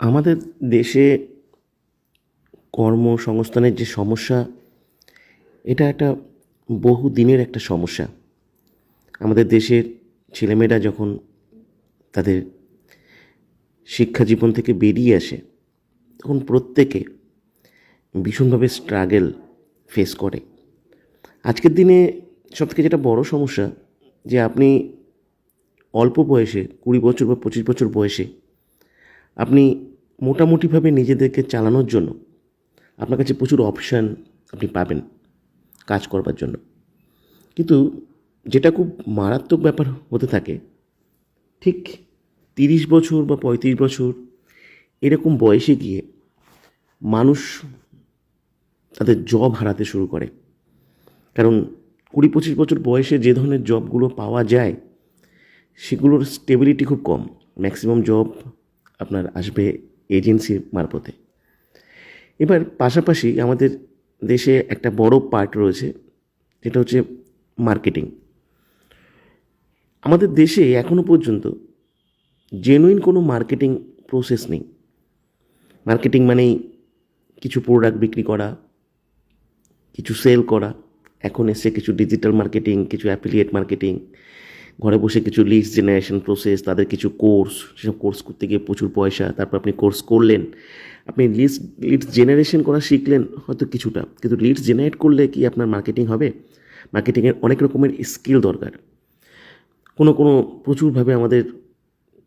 আমাদের দেশে কর্মসংস্থানের যে সমস্যা, এটা একটা বহু দিনের একটা সমস্যা। আমাদের দেশের ছেলেমেয়েরা যখন তাদের শিক্ষা জীবন থেকে বেরিয়ে আসে, তখন প্রত্যেকে ভীষণভাবে স্ট্রাগেল ফেস করে। আজকের দিনে সবথেকে যেটা বড় সমস্যা, যে আপনি অল্প বয়সে, কুড়ি বছর বা পঁচিশ বছর বয়সে আপনি মোটামুটিভাবে নিজেদেরকে চালানোর জন্য আপনার কাছে প্রচুর অপশান আপনি পাবেন কাজ করবার জন্য। কিন্তু যেটা খুব মারাত্মক ব্যাপার হতে থাকে, ঠিক তিরিশ বছর বা পঁয়ত্রিশ বছর এরকম বয়সে গিয়ে মানুষ তাদের জব হারাতে শুরু করে। কারণ কুড়ি পঁচিশ বছর বয়সে যে ধরনের জবগুলো পাওয়া যায়, সেগুলোর স্টেবিলিটি খুব কম। ম্যাক্সিমাম জব আপনার আসবে এজেন্সি মারফতে। এবার পাশাপাশি আমাদের দেশে একটা বড় পার্ট রয়েছে, যেটা হচ্ছে মার্কেটিং আমাদের দেশে এখনও পর্যন্ত জেনুইন কোনো মার্কেটিং প্রসেস নেই। মার্কেটিং মানেই কিছু প্রোডাক্ট বিক্রি করা, কিছু সেল করা, এখন এসে কিছু ডিজিটাল মার্কেটিং কিছু অ্যাফিলিয়েট মার্কেটিং ঘরে বসে কিছু লিডস জেনারেশন প্রসেস তাদের কিছু কোর্স সেসব কোর্স করতে গিয়ে প্রচুর পয়সা, তারপর আপনি কোর্স করলেন। আপনি লিডস লিডস জেনারেশন করা শিখলেন হয়তো কিছুটা, কিন্তু লিডস জেনারেট করলে কি আপনার মার্কেটিং হবে? মার্কেটিংয়ের অনেক রকমের স্কিল দরকার। কোনো কোনো প্রচুরভাবে আমাদের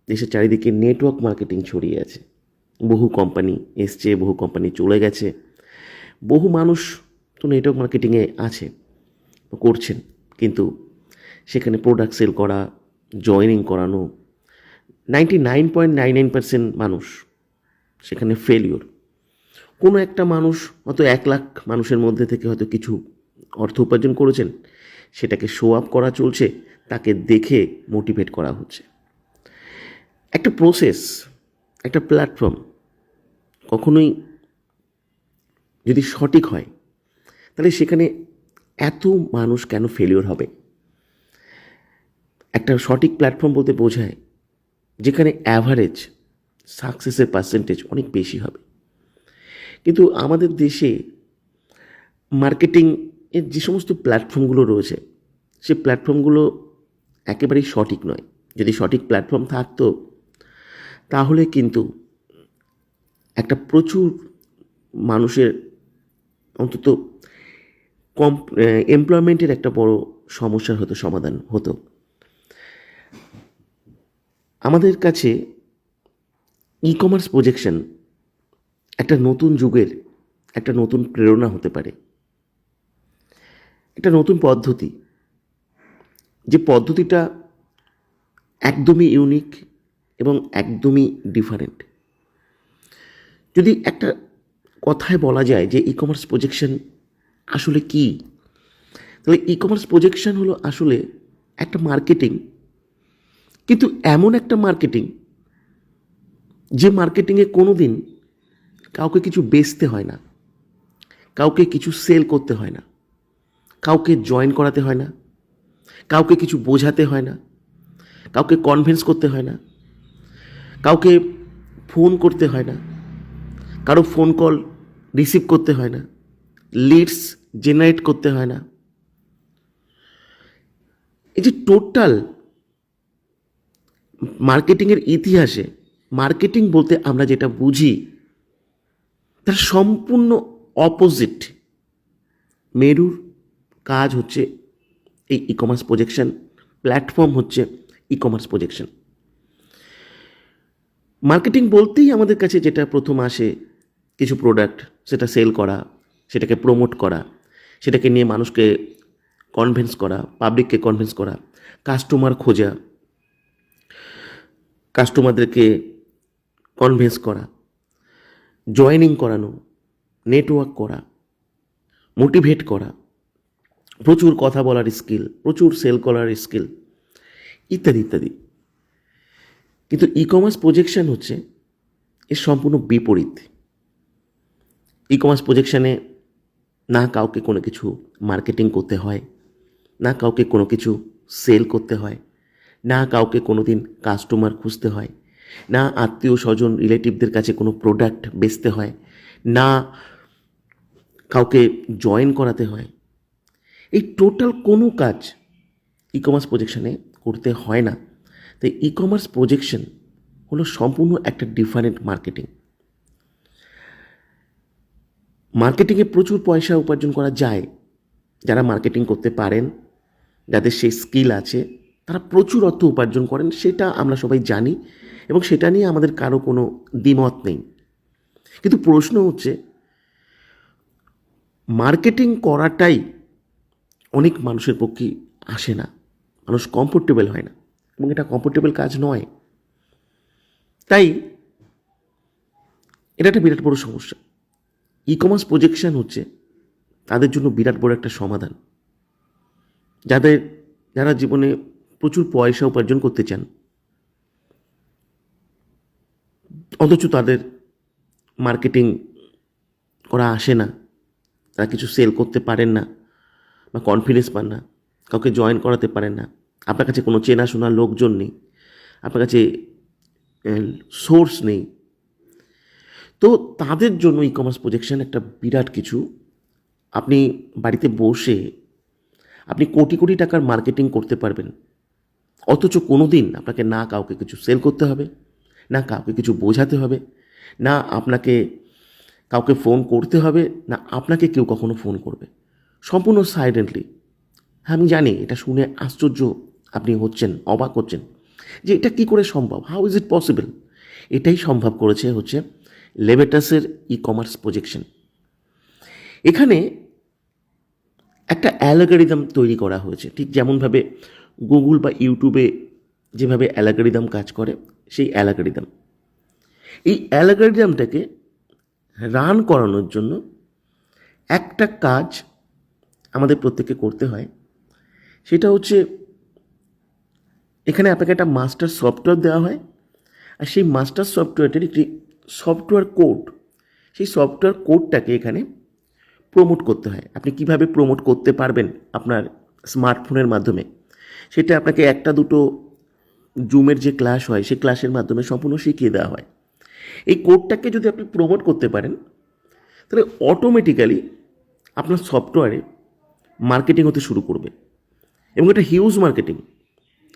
দেশের চারিদিকে নেটওয়ার্ক মার্কেটিং ছড়িয়ে আছে। বহু কোম্পানি এসছে, বহু কোম্পানি চলে গেছে। বহু মানুষ তো নেটওয়ার্ক মার্কেটিংয়ে আছে, করছেন, কিন্তু সেখানে প্রোডাক্ট সেল করা জয়েনিং করানো ninety nine point nine nine percent মানুষ সেখানে ফেলিওর কোনো একটা মানুষ হয়তো এক লাখ মানুষের মধ্যে থেকে হয়তো কিছু অর্থ উপার্জন করেছেন, সেটাকে শো আপ করা চলছে, তাকে দেখে মোটিভেট করা হচ্ছে। একটা প্রসেস একটা প্ল্যাটফর্ম কখনোই যদি সঠিক হয়, তাহলে সেখানে এত মানুষ কেন ফেলিওর হবে? একটা সঠিক প্ল্যাটফর্ম বলতে বোঝায় যেখানে অ্যাভারেজ সাকসেসের পার্সেন্টেজ অনেক বেশি হবে। কিন্তু আমাদের দেশে মার্কেটিং এর যে সমস্ত প্ল্যাটফর্মগুলো রয়েছে, সে প্ল্যাটফর্মগুলো একেবারেই সঠিক নয়। যদি সঠিক প্ল্যাটফর্ম থাকতো, তাহলে কিন্তু একটা প্রচুর মানুষের অন্তত কম এমপ্লয়মেন্টের একটা বড় সমস্যার হতো সমাধান হতো। আমাদের কাছে ই কমার্স প্রজেকশন একটা নতুন যুগের একটা নতুন প্রেরণা হতে পারে। একটা নতুন পদ্ধতি। যে পদ্ধতিটা একদমই ইউনিক এবং একদমই ডিফারেন্ট যদি একটা কথায় বলা যায় যে ই কমার্স প্রজেকশন আসলে কি? তাহলে ই কমার্স প্রজেকশন হলো আসলে একটা মার্কেটিং কিন্তু এমন একটা মার্কেটিং যে মার্কেটিংয়ে কোনো দিন কাউকে কিছু বেচতে হয় না, কাউকে কিছু সেল করতে হয় না, কাউকে জয়েন করাতে হয় না, কাউকে কিছু বোঝাতে হয় না, কাউকে কনভিন্স করতে হয় না, কাউকে ফোন করতে হয় না, কারও ফোন কল রিসিভ করতে হয় না লিডস জেনারেট করতে হয় না। এই যে টোটাল মার্কেটিংয়ের ইতিহাসে, মার্কেটিং বলতে আমরা যেটা বুঝি, তার সম্পূর্ণ অপোজিট মেরুর কাজ হচ্ছে এই ই কমার্স প্রজেকশন প্ল্যাটফর্ম হচ্ছে ই কমার্স প্রজেকশন মার্কেটিং বলতেই আমাদের কাছে যেটা প্রথম আসে, কিছু প্রোডাক্ট সেটা সেল করা, সেটাকে প্রমোট করা, সেটাকে নিয়ে মানুষকে কনভিন্স করা পাবলিককে কনভিন্স করা কাস্টমার খোঁজা। কাস্টমারদেরকে কনভিন্স করা জয়েনিং করানো নেটওয়ার্ক করা মোটিভেট করা, প্রচুর কথা বলার স্কিল প্রচুর সেল করার স্কিল ইত্যাদি ইত্যাদি। কিন্তু ই কমার্স প্রজেকশন হচ্ছে এর সম্পূর্ণ বিপরীত। ই কমার্স প্রজেকশানে না কাউকে কোনো কিছু মার্কেটিং করতে হয়, না কাউকে কোনো কিছু সেল করতে হয়। না কাউকে কোনো দিন কাস্টমার খুঁজতে হয়, না আত্মীয় স্বজন রিলেটিভদের কাছে কোনো প্রোডাক্ট বেচতে হয়, না কাউকে জয়েন করাতে হয়। এই টোটাল কোনো কাজ ই কমার্স প্রজেকশনে করতে হয় না। তাই ই কমার্স প্রজেকশন হলো সম্পূর্ণ একটা ডিফারেন্ট মার্কেটিং মার্কেটিংয়ে প্রচুর পয়সা উপার্জন করা যায়, যারা মার্কেটিং করতে পারেন, যাদের সেই স্কিল আছে তারা প্রচুর অর্থ উপার্জন করেন, সেটা আমরা সবাই জানি এবং সেটা নিয়ে আমাদের কারও কোনো দ্বিমত নেই। কিন্তু প্রশ্ন হচ্ছে, মার্কেটিং করাটাই অনেক মানুষের পক্ষে আসে না। মানুষ কমফোর্টেবল হয় না। এবং এটা কমফোর্টেবল কাজ নয়। তাই, এটা একটা বিরাট বড় সমস্যা। ই কমার্স প্রজেকশন হচ্ছে, তাদের জন্য বিরাট বড় একটা সমাধান। যাদের, যারা জীবনে প্রচুর পয়সা উপার্জন করতে চান। অথচ তাদের মার্কেটিং করা আসে না। তারা কিছু সেল করতে পারেন না বা কনফিডেন্স পান না। কাউকে জয়েন করাতে পারেন না। আপনার কাছে কোনো চেনাশোনা লোকজন নেই। আপনার কাছে সোর্স নেই। তো তাদের জন্য ই কমার্স প্রজেকশন একটা বিরাট কিছু। আপনি বাড়িতে বসে আপনি কোটি কোটি টাকার মার্কেটিং করতে পারবেন। অথচ কোনো দিন আপনাকে না কাউকে কিছু সেল করতে হবে, না কাউকে কিছু বোঝাতে হবে, না আপনাকে কাউকে ফোন করতে হবে, না আপনাকে কেউ কখনো ফোন করবে। সম্পূর্ণ সাইলেন্টলি হ্যাঁ আমি জানি, এটা শুনে আশ্চর্য আপনি হচ্ছেন, অবাক হচ্ছেন যে এটা কি করে সম্ভব? হাউ ইজ ইট পসিবল এটাই সম্ভব করেছে হচ্ছে লেবেটাসের ই কমার্স প্রজেকশন এখানে একটা অ্যালাগারিদম তৈরি করা হয়েছে, ঠিক যেমনভাবে গুগল বা ইউটিউবে যেভাবে অ্যালাগারিদম কাজ করে, সেই অ্যালাগারিদম এই অ্যালাগারিদমটাকে রান করানোর জন্য একটা কাজ আমাদের প্রত্যেককে করতে হয়। সেটা হচ্ছে, এখানে আপনাকে একটা মাস্টার সফটওয়্যার দেওয়া হয়, আর সেই মাস্টার সফটওয়্যারটির একটি সফটওয়্যার কোড সেই সফটওয়্যার কোডটাকে এখানে প্রমোট করতে হয়। আপনি কীভাবে প্রমোট করতে পারবেন আপনার স্মার্টফোনের মাধ্যমে? সেটা আপনাকে একটা দুটো জুমের যে ক্লাস হয়, সেই ক্লাসের মাধ্যমে সম্পূর্ণ শিখিয়ে দেওয়া হয়। এই কোডটাকে যদি আপনি প্রমোট করতে পারেন, তাহলে অটোমেটিক্যালি আপনার সফটওয়্যারে মার্কেটিং হতে শুরু করবে। এবং এটা হিউজ মার্কেটিং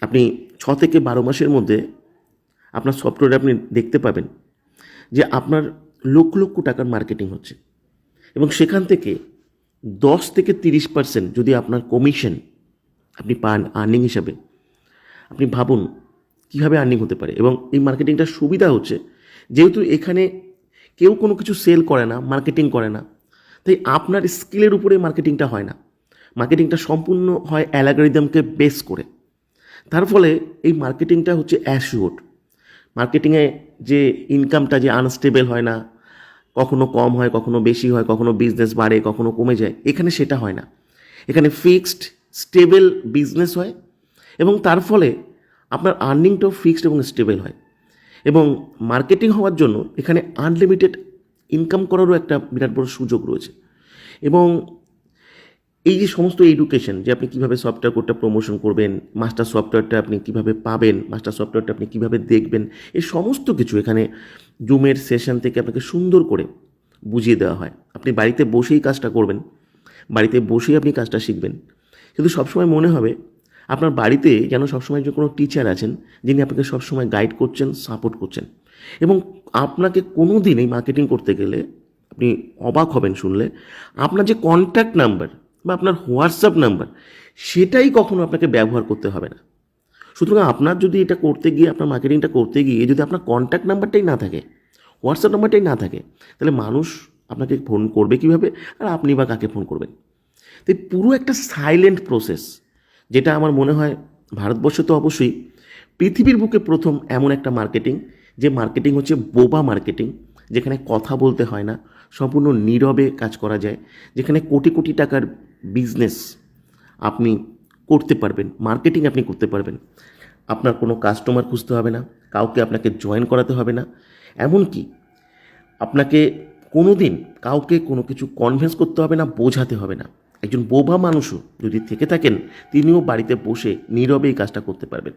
আপনি ছ থেকে বারো মাসের মধ্যে আপনার সফটওয়্যারে আপনি দেখতে পাবেন যে আপনার লক্ষ লক্ষ টাকার মার্কেটিং হচ্ছে। এবং সেখান থেকে দশ থেকে তিরিশ পার্সেন্ট যদি আপনার কমিশন আপনি পান আর্নিং হিসাবে। আপনি ভাবুন কীভাবে আর্নিং হতে পারে এবং এই মার্কেটিংটার সুবিধা হচ্ছে যেহেতু এখানে কেউ কোনো কিছু সেল করে না মার্কেটিং করে না, তাই আপনার স্কিলের উপরে মার্কেটিংটা হয় না। মার্কেটিংটা সম্পূর্ণ হয় অ্যালাগারিদমকে বেস করে। তার ফলে এই মার্কেটিংটা হচ্ছে অ্যাসিওর মার্কেটিংয়ে যে ইনকামটা যে আনস্টেবল হয় না, কখনো কম হয়, কখনো বেশি হয়, কখনো বিজনেস বাড়ে, কখনো কমে যায়, এখানে সেটা হয় না। এখানে ফিক্সড স্টেবল বিজনেস হয় এবং তার ফলে আপনার আর্নিংটাও ফিক্সড এবং স্টেবল হয়। এবং মার্কেটিং হওয়ার জন্য এখানে আনলিমিটেড ইনকাম করারও একটা বিরাট বড় সুযোগ রয়েছে। এবং এই যে সমস্ত এডুকেশন যে আপনি কীভাবে সফটওয়্যার কোডটা প্রমোশন করবেন, মাস্টার সফটওয়্যারটা আপনি কীভাবে পাবেন, মাস্টার সফটওয়্যারটা আপনি কীভাবে দেখবেন, এই সমস্ত কিছু এখানে জুমের সেশন থেকে আপনাকে সুন্দর করে বুঝিয়ে দেওয়া হয়। আপনি বাড়িতে বসেই কাজটা করবেন, বাড়িতে বসেই আপনি কাজটা শিখবেন। কিন্তু সবসময় মনে হবে, আপনার বাড়িতে যেন সবসময় যে কোনো টিচার আছেন, যিনি আপনাকে সবসময় গাইড করছেন সাপোর্ট করছেন। এবং আপনাকে কোনো দিন এই মার্কেটিং করতে গেলে, আপনি অবাক হবেন শুনলে, আপনার যে কন্ট্যাক্ট নাম্বার বা আপনার হোয়াটসঅ্যাপ নাম্বার সেটাই কখনো আপনাকে ব্যবহার করতে হবে না। সুতরাং আপনার যদি এটা করতে গিয়ে, আপনার মার্কেটিংটা করতে গিয়ে, যদি আপনার কন্ট্যাক্ট নাম্বারটাই না থাকে হোয়াটসঅ্যাপ নাম্বারটাই না থাকে, তাহলে মানুষ আপনাকে ফোন করবে কীভাবে? আর আপনি বা কাকে ফোন করবেন? তো পুরো একটা সাইলেন্ট প্রসেস যেটা আমার মনে হয় ভারতবর্ষ তো অবশ্যই পৃথিবীর বুকে প্রথম এমন একটা মার্কেটিং যে মার্কেটিং হচ্ছে বোবা মার্কেটিং যেখানে কথা বলতে হয় না, সম্পূর্ণ নীরবে কাজ করা যায়, যেখানে কোটি কোটি টাকার বিজনেস আপনি করতে পারবেন মার্কেটিং আপনি করতে পারবেন। আপনার কোনো কাস্টমার খুঁজতে হবে না, কাউকে আপনাকে জয়েন করাতে হবে না। এমনকি আপনাকে কোনো দিন কাউকে কোনো কিছু কনভিন্স করতে হবে না, বোঝাতে হবে না। একজন বোবা মানুষও যদি থেকে থাকেন, তিনিও বাড়িতে বসে নীরবে এই কাজটা করতে পারবেন।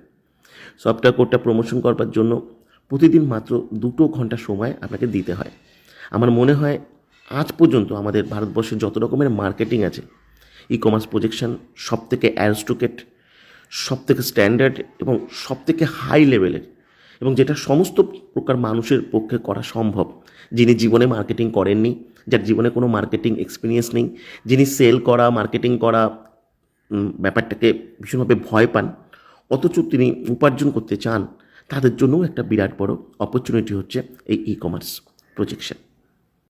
সফটওয়্যার কোডটা প্রমোশন করবার জন্য প্রতিদিন মাত্র দুটো ঘণ্টা সময় আপনাকে দিতে হয়। আমার মনে হয় আজ পর্যন্ত আমাদের ভারতবর্ষে যত রকমের মার্কেটিং আছে ই কমার্স প্রজেকশন সব থেকে অ্যারস্টোকেট সব থেকে স্ট্যান্ডার্ড এবং সব থেকে হাই লেভেলের এবং যেটা সমস্ত প্রকার মানুষের পক্ষে করা সম্ভব, যিনি জীবনে মার্কেটিং করেননি যার জীবনে কোনো মার্কেটিং এক্সপিরিয়েন্স নেই, যিনি সেল করা মার্কেটিং করা ব্যাপারটাকে ভীষণভাবে ভয় পান, অথচ তিনি উপার্জন করতে চান, তাদের জন্যও একটা বিরাট বড় অপরচুনিটি হচ্ছে এই ই কমার্স প্রজেকশন